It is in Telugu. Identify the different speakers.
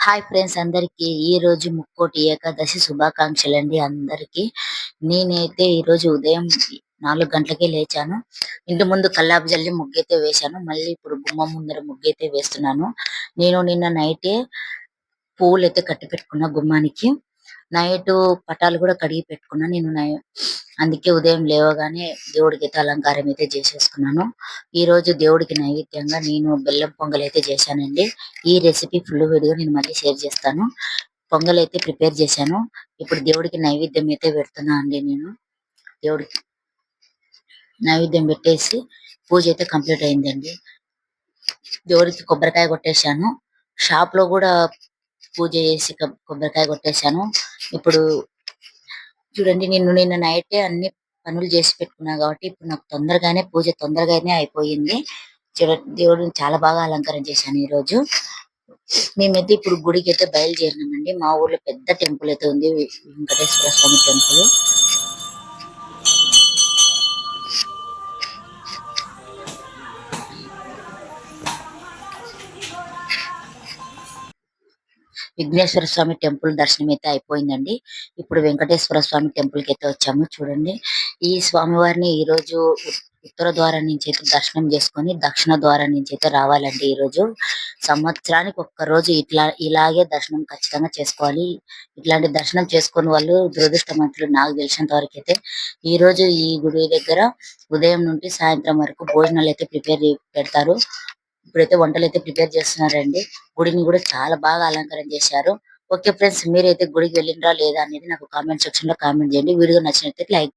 Speaker 1: హాయ్ ఫ్రెండ్స్ అందరికి ఈ రోజు ముక్కోటి ఏకాదశి శుభాకాంక్షలు అండి అందరికీ. నేనైతే ఈ రోజు ఉదయం నాలుగు గంటలకే లేచాను. ఇంటి ముందు కల్లాపు జల్లి ముగ్గైతే వేశాను. మళ్ళీ ఇప్పుడు గుమ్మం ముందర ముగ్గైతే వేస్తున్నాను. నేను నిన్న నైటే పువ్వులు అయితే కట్టి పెట్టుకున్నా గుమ్మానికి. నైట్ పటాలు కూడా కడిగి పెట్టుకున్నా. నేను నై- అందుకే ఉదయం లేవగానే దేవుడికి అయితే అలంకారం అయితే చేసేసుకున్నాను. ఈ రోజు దేవుడికి నైవేద్యంగా నేను బెల్లం పొంగల్ అయితే చేశానండి. ఈ రెసిపీ ఫుల్ వీడియో నేను మళ్ళీ షేర్ చేస్తాను. పొంగల్ అయితే ప్రిపేర్ చేశాను. ఇప్పుడు దేవుడికి నైవేద్యం అయితే పెడుతున్నా అండి నేను. దేవుడికి నైవేద్యం పెట్టేసి పూజ అయితే కంప్లీట్ అయిందండి. దేవుడికి కొబ్బరికాయ కొట్టేశాను. షాప్లో కూడా పూజ చేసి కొబ్బరికాయ కొట్టేశాను. ఇప్పుడు చూడండి నేను నిన్న నైటే అన్ని పనులు చేసి పెట్టుకున్నా కాబట్టి ఇప్పుడు నాకు తొందరగానే పూజ తొందరగానే అయిపోయింది. చూడండి దేవుడిని చాలా బాగా అలంకారం చేశాను ఈ రోజు మేమైతే ఇప్పుడు గుడికి అయితే బయలుదేరినామండి. మా ఊర్లో పెద్ద టెంపుల్ అయితే ఉంది. వెంకటేశ్వర స్వామి టెంపుల్. విఘ్నేశ్వర స్వామి టెంపుల్ దర్శనం అయితే అయిపోయిందండి. ఇప్పుడు వెంకటేశ్వర స్వామి టెంపుల్ అయితే వచ్చాము చూడండి. ఈ స్వామి వారిని ఈ రోజు ఉత్తర ద్వారం నుంచి అయితే దర్శనం చేసుకొని దక్షిణ ద్వారం నుంచి అయితే రావాలండి ఈ రోజు. సంవత్సరానికి ఒక్క రోజు ఇట్లా ఇలాగే దర్శనం ఖచ్చితంగా చేసుకోవాలి. ఇట్లాంటి దర్శనం చేసుకుని వాళ్ళు దురదృష్టమంతులు నాకు తెలిసినంత వరకు అయితే. ఈ రోజు ఈ గుడి దగ్గర ఉదయం నుండి సాయంత్రం వరకు భోజనాలు అయితే ప్రిపేర్ పెడతారు. ఇప్పుడైతే వంటలు అయితే ప్రిపేర్ చేస్తున్నారండి. గుడిని కూడా చాలా బాగా అలంకరణ చేశారు. ఓకే ఫ్రెండ్స్ మీరైతే గుడికి వెళ్ళినరా లేదా అనేది నాకు కామెంట్ సెక్షన్లో కామెంట్ చేయండి. వీడియో నచ్చినట్లయితే లైక్